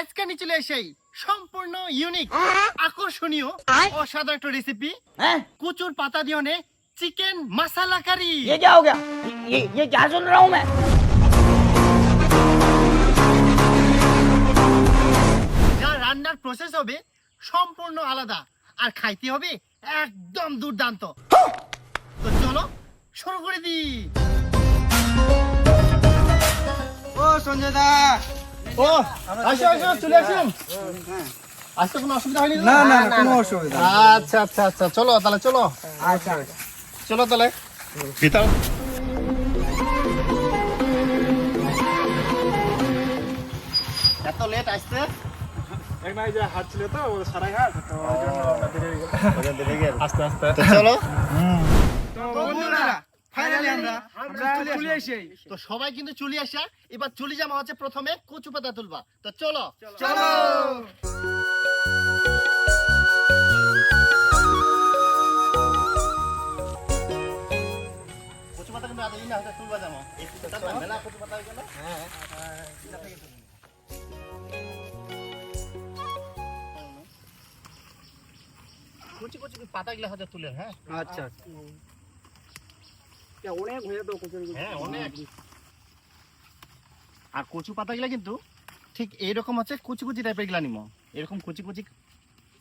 আজকে আমি চলে এসেই সম্পূর্ণ ইউনিক আকর্ষণীয় অসাধারণ একটা রেসিপি हैं কচুর পাতা দিয়ে চিকেন মশালা কারি ये क्या हो गया ये ये क्या सुन रहा हूँ मैं যা রান্নার প্রসেস হবে সম্পূর্ণ আলাদা আর খাইতে হবে একদম দুর্দান্ত তো চলো শুরু করে দি ও সঞ্জয় দা ও আসো আসো চলে আসুন আসতে কোনো অসুবিধা হয়নি না না না, কোনো অসুবিধা আচ্ছা আচ্ছা আচ্ছা চলো তাহলে চলো। আচ্ছা চলো তাহলে। ভিতর এত লেট আসতে আস্তে। আস্তে চলো। ফাইনালি আমরা আমরা চলে এসে তো সবাই কিন্তু চলে আসা। এবার চলে যাওয়া হচ্ছে প্রথমে কচু পাতা তুলবা। তো চলো। চলো। কচু পাতা কিন্তু না তুলবা পাতা মেলা কচু পাতা হয়ে গেল। কুচি হচ্ছে তুলে হ্যাঁ? আচ্ছা। অনেক হয়ে তো হ্যাঁ অনেক। আর কচু পাতাগুলো কিন্তু ঠিক এইরকম হচ্ছে কুচি কুচি টাইপেরগুলা নিমো। এরকম কুচি কুচি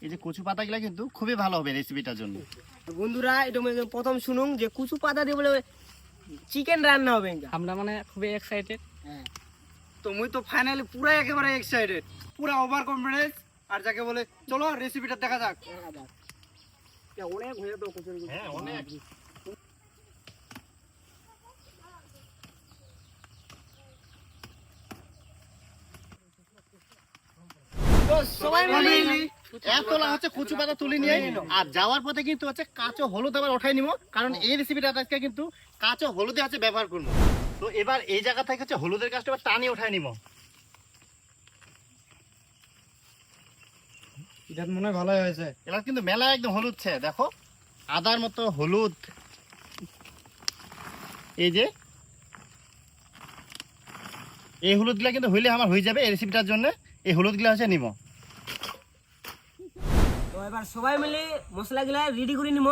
এই যে কচু পাতাগুলো কিন্তু খুবই ভালো হবে রেসিপিটার জন্য। বন্ধুরা এটা মানে প্রথম শুনুন যে কুচু পাতা দিয়ে বলে চিকেন রান্না হবে আমরা মানে খুবই এক্সাইটেড তো মুই তো ফাইনালি পুরা একেবারে এক্সাইটেড পুরা ওভার কনফিডেন্স আর যাকে বলে চলো রেসিপিটা দেখা যাক। অনেক হয়ে তো কুচুর হ্যাঁ অনেক। সবাই মিলে এক হচ্ছে কচু পাতা তুলে নিয়ে। আর যাওয়ার পথে কিন্তু হচ্ছে কাঁচো হলুদ আবার ওঠাই নিব কারণ এই রেসিপিটা আজকে কিন্তু কাঁচো হলুদে হচ্ছে ব্যবহার করব। তো এবার এই জায়গা থেকে হচ্ছে হলুদের গাছটা এবার টানিয়ে ওঠাই নিব। এটা মনে হয় ভালোই হয়েছে। এবার কিন্তু মেলা একদম হলুদ ছে দেখো। আদার মতো হলুদ। এই যে। এই হলুদগুলা কিন্তু হইলে আমার হয়ে যাবে এই রেসিপিটার জন্য। এই হলুদগুলা হচ্ছে নিব। তো এবার সবাই মিলে মশলাগুলা রেডি করে নিব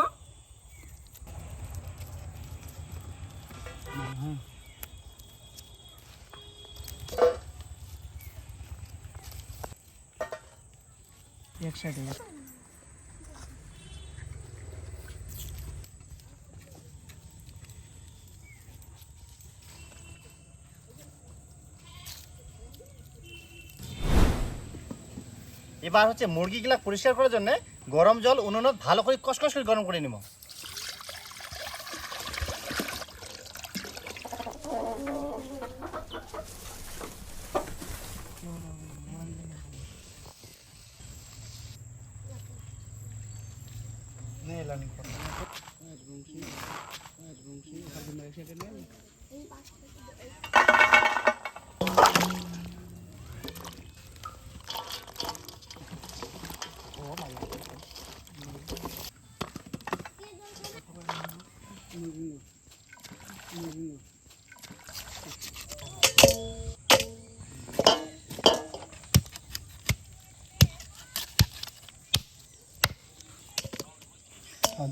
এবার হচ্ছে মুরগিগুলা পরিষ্কার করার জন্য গরম জল উনুনত ভালো করে কসকস করে গরম করে নিব।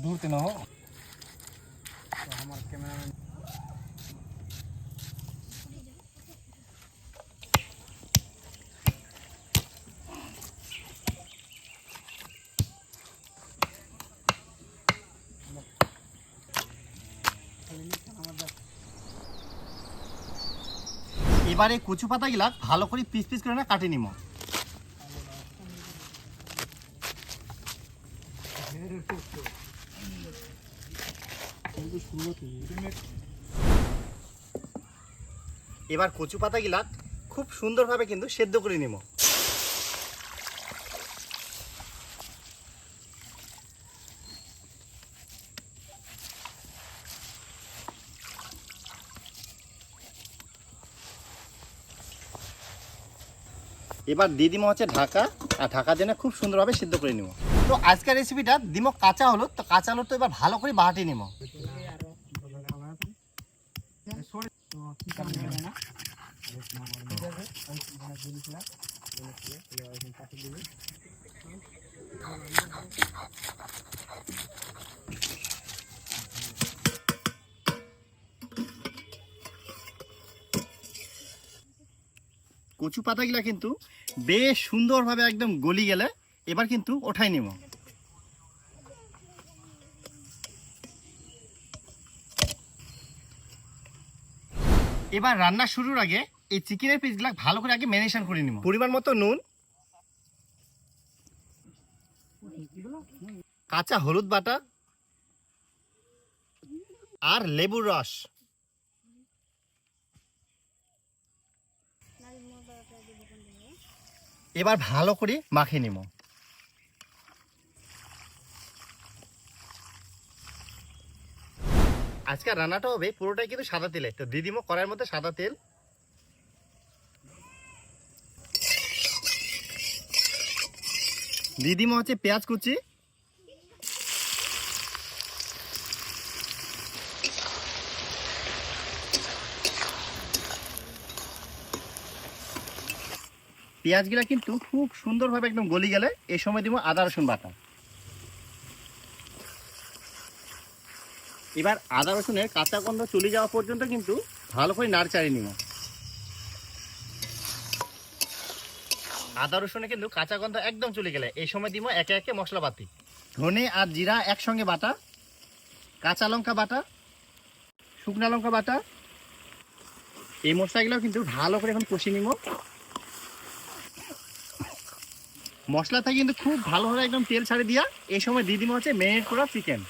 দূর তে না হো এবারে কচু পাতাগুলা ভালো করে পিস পিস করে না কাটে নিব এবার কচু পাতা পাতাগুলা খুব সুন্দরভাবে কিন্তু সেদ্ধ করে নিব এবার দিয়ে দিব হচ্ছে ঢাকা, আর ঢাকা দিয়ে খুব সুন্দরভাবে সিদ্ধ করে নিব তো আজকের রেসিপিটা দিব কাঁচা হলুদ, তো কাঁচা হলুদ তো এবার ভালো করে বাহাটি নিব কচু পাতাগুলা কিন্তু বেশ সুন্দরভাবে একদম গলি গেলে এবার কিন্তু ওঠাই নিব। এবার রান্না শুরুর আগে এই চিকেনের পিসগুলা ভালো করে আগে ম্যারিনেশন করে নিব। পরিমাণ মতো নুন, কাঁচা হলুদ বাটা আর লেবুর রস। এবার ভালো করে মাখিয়ে নিব। আজকে রান্নাটা হবে পুরোটাই কিন্তু সাদা তেলে। তো দিদিমো কড়াইয়ের মধ্যে সাদা তেল। দিদিমো হচ্ছে পেঁয়াজ কুচি। পেঁয়াজগুলা কিন্তু খুব সুন্দরভাবে একদম গলি গেলে এই সময় দিব আদা, রসুন বাটা। এবার আদা, রসুনের কাঁচা গন্ধ চলে যাওয়া পর্যন্ত কিন্তু ভালো করে নাড়চাড়ি নিব। আদা, রসুনে কিন্তু কাঁচা গন্ধ একদম চলে গেলে এই সময় দিব একে একে মশলা মশলাপাতি। ধনে আর জিরা একসঙ্গে বাটা, কাঁচা লঙ্কা বাটা, শুকনা লঙ্কা বাটা। এই মশলাগুলো কিন্তু ভালো করে এখন কষিয়ে নিব। মশলাটা কিন্তু খুব ভালোভাবে একদম তেল ছাড়ে দিয়া এই সময় দিয়ে দিব হচ্ছে মেরিনেট করা চিকেন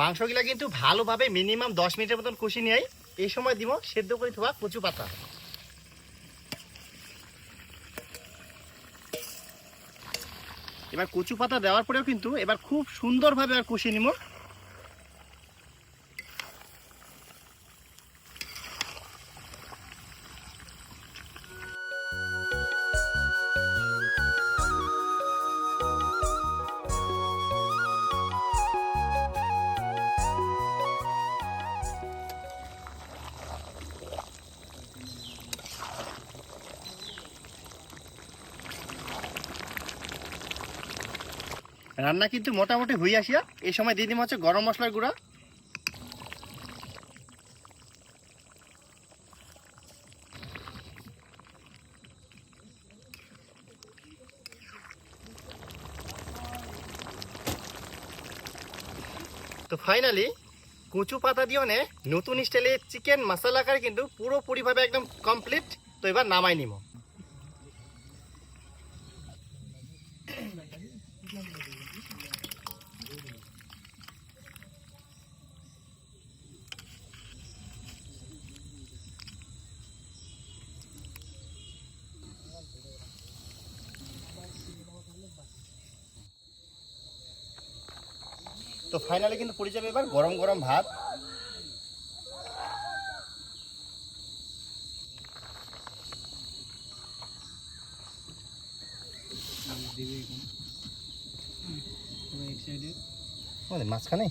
মাংসগুলা কিন্তু ভালোভাবে মিনিমাম দশ মিনিটের মতন কষি নিয়ে এই সময় দিব সেদ্ধ করে থোয়া কচু পাতা। এবার কচু পাতা দেওয়ার পরেও কিন্তু এবার খুব সুন্দরভাবে আর কষিয়ে নিব। রান্না কিন্তু মোটামুটি হয়ে আসিয়া, এই সময় দিয়ে দিব হচ্ছে গরম মশলার গুঁড়া। তো ফাইনালি কচু পাতা দিয়ে নে, নতুন স্টাইলে চিকেন মশলা কারি কিন্তু পুরোপুরিভাবে একদম কমপ্লিট তো এবার নামাই নিব। তো ফাইনালি কিন্তু পড়ে যাবে এবার গরম গরম ভাত। মাঝখানে?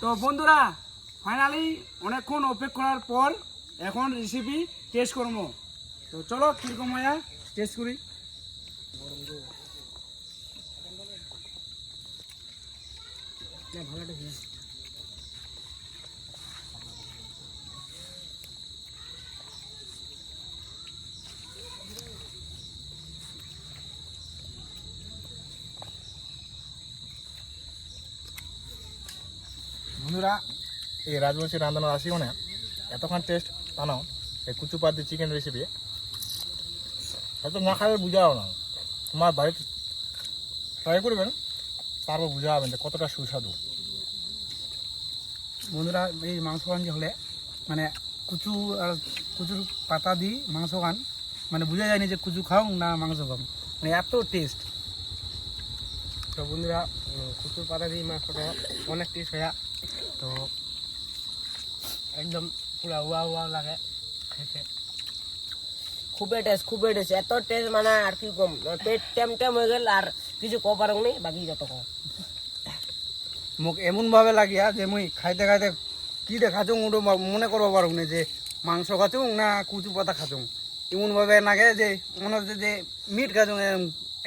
তো বন্ধুরা ফাইনালি অনেকক্ষণ অপেক্ষা করার পর এখন রেসিপি টেস্ট করব। তো চলো, কীরকম হয় টেস্ট করি। বন্ধুরা এই রাজবংশী রান্ধানো আসিও না এতক্ষণ টেস্ট টানাও এই কুচু পাত দিয়ে চিকেন রেসিপি এত না খাবে বুঝাও না। তোমার বাড়িতে ট্রাই করবেন তারপর বুঝা হবেন যে কতটা সুস্বাদু। বন্ধুরা এই মাংস খান যে হলে মানে কুচু আর কুচুর পাতা দিয়ে মাংস খান মানে বোঝা যায়নি যে কুচু খাও না মাংস খাও। মানে এত টেস্ট তো বন্ধুরা কুচুর পাতা দিয়ে মাংসটা অনেক টেস্ট হয়। তো একদম পুরা উয়া উয়া লাগে। খেতে খুবই টেস্ট খুবই টেস্ট এত টেস্ট মানে আর কি কম পেট টেম টেম হয়ে গেল আর কিছু কো পারো নেই বাকি যত কম মোক এমনভাবে লাগিয়া যে মুই খাইতে খাইতে কি দেখাচুং ওটা মনে করব পারুক না? যে মাংস খাচুং না কুচু পাতা খাচুং এমনভাবে লাগে যে মনে হচ্ছে যে মিট খাচুং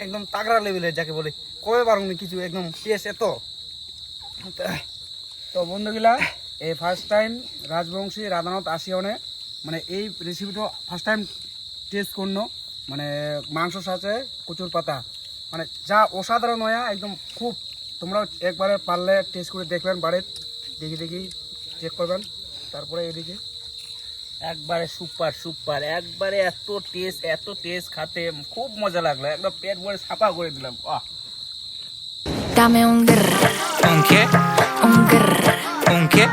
একদম তাগড়া লেভেলের যাকে বলে। কবে পারুক না কিছু একদম টেস্ট এত। তো বন্ধুগুলা এই ফার্স্ট টাইম রাজবংশী রাধানাথ আসিয়নে মানে এই রেসিপিটা ফার্স্ট টাইম টেস্ট করল মানে মাংস সাথে কচুর পাতা মানে যা অসাধারণ হয় একদম খুব তোমরা একবারে পারলে টেস্ট করে দেখবেন বাড়ির দেখি দেখি চেক করবেন তারপরে এদিকে একবারে সুপার সুপার একবারে এত টেস্ট এত টেস্ট খাতে খুব মজা লাগল একদম পেট ভরে সাফা করে দিলাম আহ Dame un grr. ¿Un qué? Un grr. ¿Un qué?